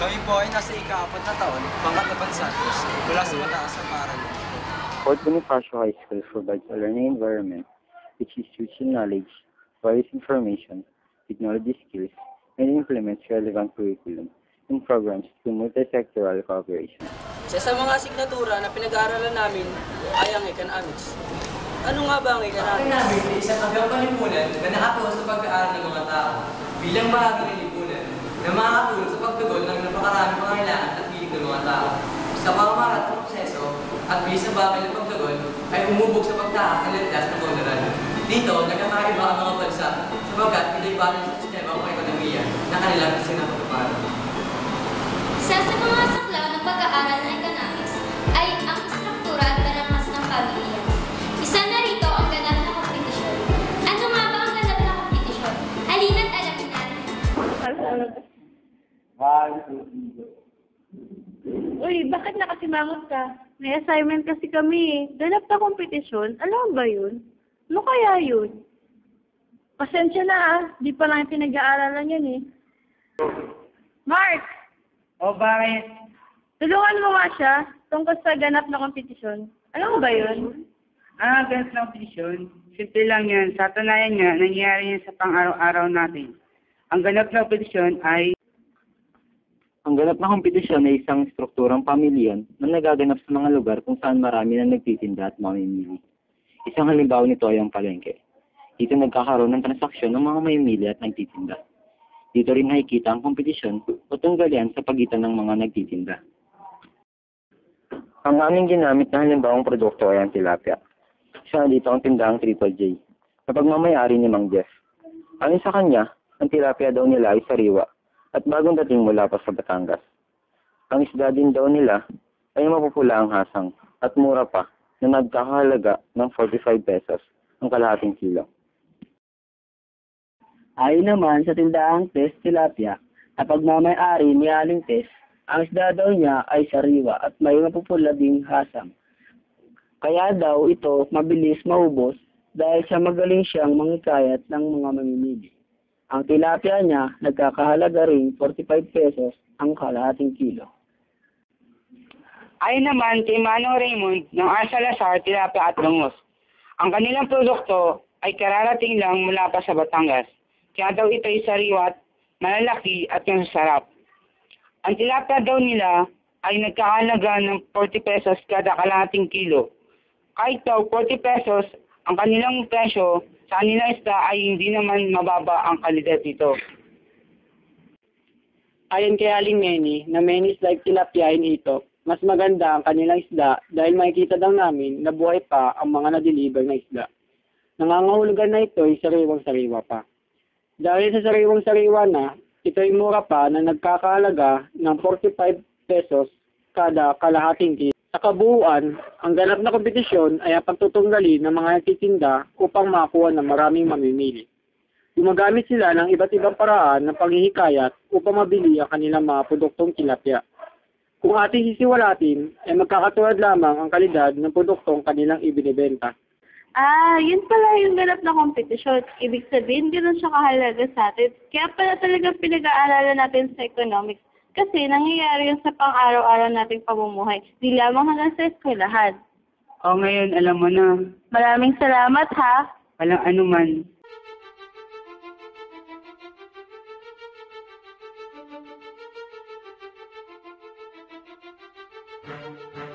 Kami po ay nasa ika-apat na taon, pangkat na bansatos, mula sa mataas na paaralan. Fort Bonifacio High School provides a learning environment which institutes knowledge, varies information, technology skills, and implements relevant curriculum and programs to multi-sectoral cooperation. Isa sa mga asignatura na pinag-aaralan namin ay ang economics. Ano nga ba ang Ang economics? namin ay isang hanggang palipunan na nakatuon sa pag-aaral ng mga tao bilang bahagi ng lipunan na makakatulong ng napakaraming mga kailangan at hilig ng mga tao. Sa pamamaraan ng proseso at bilis ng bagay ng pagtugon ay umubog sa pagtahak ng landas ng komunidad. Dito, nagkakaiba ang mga bansa sapagkat pinaibalan sa sistema o ekonomiya na kanilang isinapagpaparo. Isa sa mga saklaw Uy, bakit nakasimangot ka? May assignment kasi kami eh. Ganap na kompetisyon. Alam ba yun? Ano kaya yun? Pasensya na ah. Di pa lang pinag-aaralan yan eh. Mark! O bakit? Tulungan mo nga siya tungkol sa ganap na kompetisyon. Alam mo ba yun? Ah, ganito na posisyon. Simple lang yan. Sa katunayan nga, nangyayari yan sa pang-araw-araw natin. Ang ganap na posisyon ay ganap na kompetisyon ay isang strukturang pamilyan na nagaganap sa mga lugar kung saan marami na nagtitinda at mamimili. Isang halimbawa nito ay ang palengke. Dito nagkakaroon ng transaksyon ng mga mamimili at nagtitinda. Dito rin nakikita ang kompetisyon o tunggalian sa pagitan ng mga nagtitinda. Ang aming ginamit na halimbawang produkto ay ang tilapia. Isa dito ang tindahang Triple J, na pagmamayari ni Mang Jeff. Ayon sa kanya, ang tilapia daw nila ay sariwa at bagong dating mula pa sa Batangas. Ang isda din daw nila ay mapupula ang hasang at mura pa na nagkakahalaga ng 45 pesos ang kalahating kilo. Ayon naman sa tindahang test tilapia na pagmamayari ni Aling Tess, ang isda daw niya ay sariwa at may mapupula ding hasang. Kaya daw ito mabilis maubos dahil sa magaling siyang mangikayat ng mga mamimili. Ang tilapia niya nagkakahalaga rin 45 pesos ang kalahating kilo. Ayon naman kay Manong Raymond ng Arsalasar, Tilapia at Bangos, ang kanilang produkto ay kararating lang mula pa sa Batangas. Kaya daw ito ay sariwa at malalaki at masarap. Ang tilapia daw nila ay nagkahalaga ng 40 pesos kada kalahating kilo. Kahit daw 40 pesos ang kanilang presyo, sa isda ay hindi naman mababa ang kalidad nito. Ayon kay Aling Meni, na many is like tilapia in ito, mas maganda ang kanilang isda dahil makikita daw namin na buhay pa ang mga na-deliver na isda. Nangangahulugan na ito ay sariwang sariwa pa. Dahil sa sariwang sariwa na, ito ay mura pa na nagkakahalaga ng 45 pesos kada kalahating kilo. Sa kabuuan, ang ganap na kompetisyon ay ang pagtutunggali ng mga nagtitinda upang makakuha ng maraming mamimili. Gumagamit sila ng iba't ibang paraan ng panghihikayat upang mabili ang kanilang mga produktong tilapia. Kung ating sisiwalatin, ay magkakatulad lamang ang kalidad ng produktong kanilang ibinibenta. Ah, yun pala yung ganap na kompetisyon. Ibig sabihin, gano'n siya kahalaga sa atin. Kaya pala talagang pinag-aaralan natin sa economics. Kasi nangyayari yun sa pang-araw-araw nating pamumuhay. Di lamang hanggang sa eskwelahan. O ngayon, alam mo na, Maraming salamat ha. walang anuman. Thank